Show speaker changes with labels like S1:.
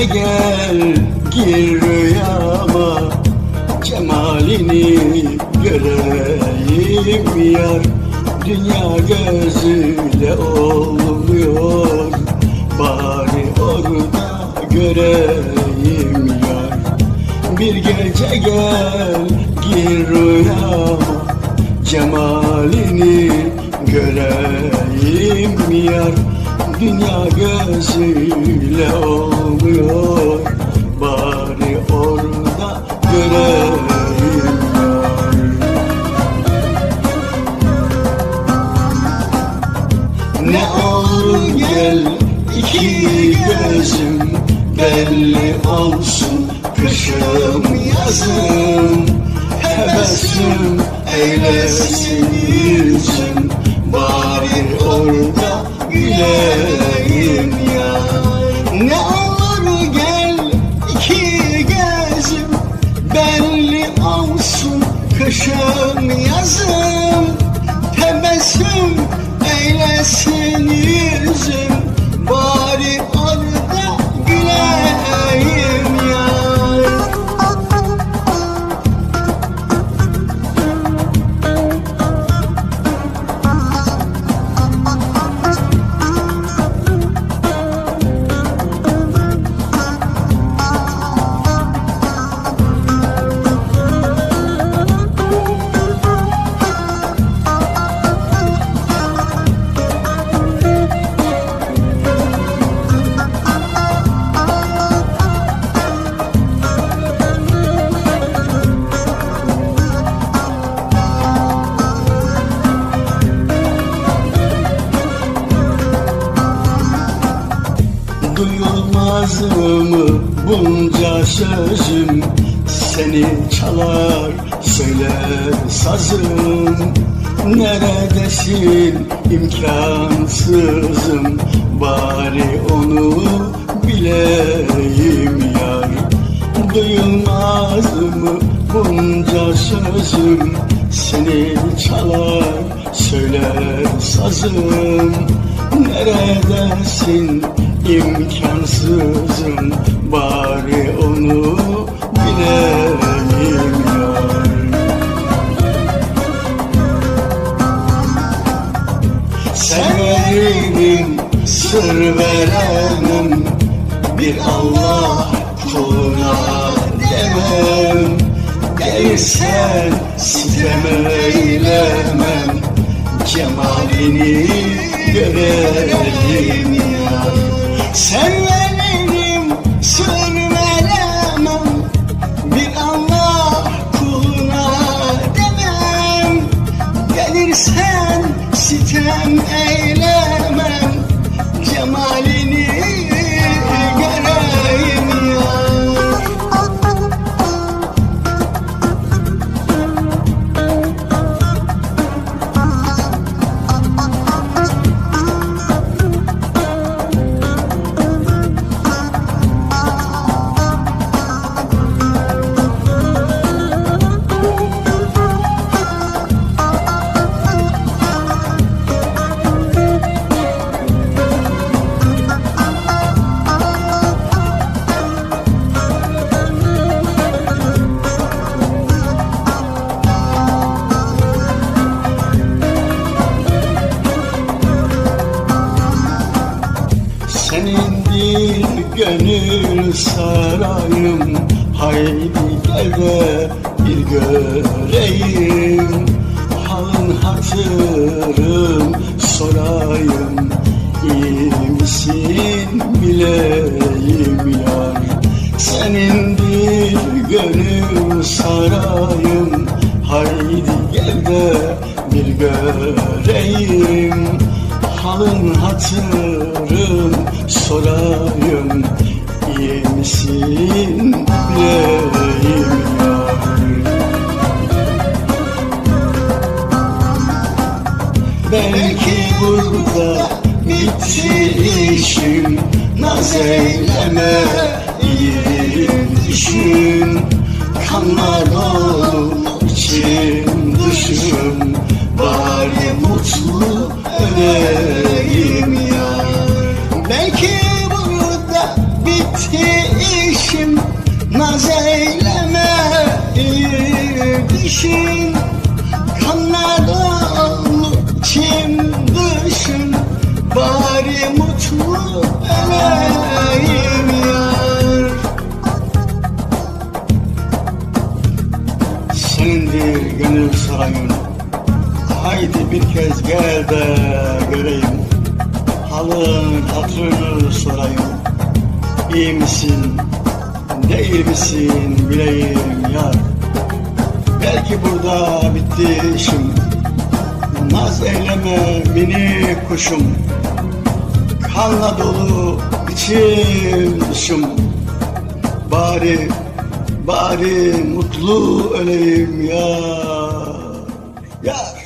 S1: Gel gir rüyama Cemalini göreyim yar. Dünya gözüyle olmuyor Bari orada göreyim yar. Bir gece gel gir rüyama Cemalini göreyim yar. Dünya gözüyle olmuyor Bari orada göreyim. Ne olur gel iki gözüm belli olsun Kışım yazım Hevesim eylesin yüzüm. Bari orada güleyim Kışım yazım Duyulmaz mı bunca sözüm Seni çalar söyler sazım. Neredesin imkansızım? Bari onu bileyim yar. Duyulmaz mı bunca sözüm Seni çalar söyler sazım. Neredesin imkansızım Bari onu bileyim yar Severim sır veremem Bir Allah kuluna demem. Gelirsen sitem eylemem. Cemalini görelim Severim sır veremem Bir Allah kuluna demem. Gelirsen sitem eylemem. Cemalini sarayım. Haydi gel de bir göreyim. Halın hatırım sorayım. İyi misin bileyim yar? Senindir gönül sarayım. Haydi gel de bir göreyim. Halın hatırım sorayım işim Naz eyleme iyi düşün Kanlar dolu içim dışım Bari mutlu öleyim Bari mutlu öleyim yar. Senindir gönül sarayın Haydi bir kez gel de göreyim. Halın hatırını sorayım İyi misin, değil misin bileyim yar. Belki burada bitti işim Naz eyleme mini kuşum. Kanla dolu içim dışım Bari, bari mutlu öleyim ya. Yar